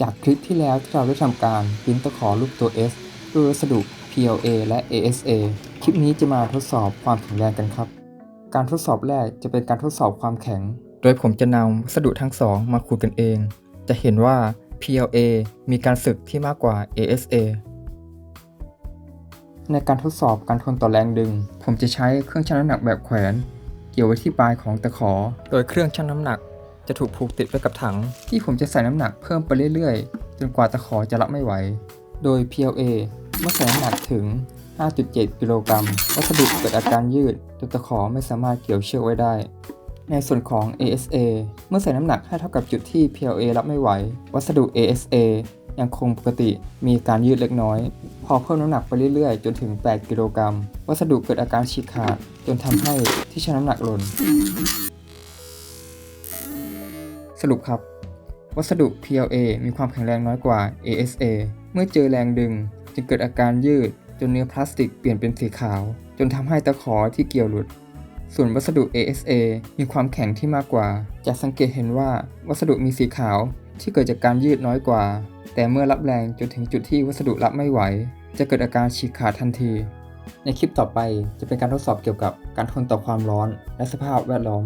จากคลิปที่แล้วที่เราได้ทำการปริ้นตะขอรูปตัว S ด้วยวัสดุ PLA และ ASA คลิปนี้จะมาทดสอบความแข็งแรงกันครับ การทดสอบแรกจะเป็นการทดสอบความแข็ง โดยผมจะนำวัสดุทั้งสองมาขูดกันเอง จะเห็นว่า PLA มีการสึกที่มากกว่า ASA ในการทดสอบการทนต่อแรงดึง ผมจะใช้เครื่องชั่งน้ำหนักแบบแขวน เกี่ยวไว้ที่ปลายของตะขอ โดยเครื่องชั่งน้ำหนัก จะถูกผูกติดไว้กับถัง ที่ผมจะใส่น้ำหนักเพิ่มไปเรื่อยๆ จนกว่าตะขอจะรับไม่ไหว โดย PLA เมื่อใส่น้ำหนักถึง 5.7 กิโลกรัม วัสดุเกิดอาการยืดจนตะขอไม่สามารถเกี่ยวเชือกไว้ได้ ในส่วนของ ASA เมื่อใส่น้ำหนักให้เท่ากับจุดที่ PLA รับไม่ไหว วัสดุ ASA ยังคงปกติมีการยืดเล็กน้อย พอเพิ่มน้ำหนักไปเรื่อยๆ จนถึง 8 กิโลกรัม วัสดุเกิดอาการฉีกขาดจนทำให้ที่ชั่งน้ำหนักหล่น สรุปครับ วัสดุ PLA มีความแข็งแรงน้อยกว่า ASA เมื่อเจอแรงดึงจึงเกิดอาการยืดจนเนื้อพลาสติกเปลี่ยนเป็นสีขาว จนทำให้ตะขอที่เกี่ยวหลุด ส่วนวัสดุ ASA มีความแข็งที่มากกว่า จะสังเกตเห็นว่าวัสดุมีสีขาวที่เกิดจากการยืดน้อยกว่า แต่เมื่อรับแรงจนถึงจุดที่วัสดุรับไม่ไหว จะเกิดอาการฉีกขาดทันที ในคลิปต่อไปจะเป็นการทดสอบเกี่ยวกับการทนต่อความร้อนและสภาพแวดล้อม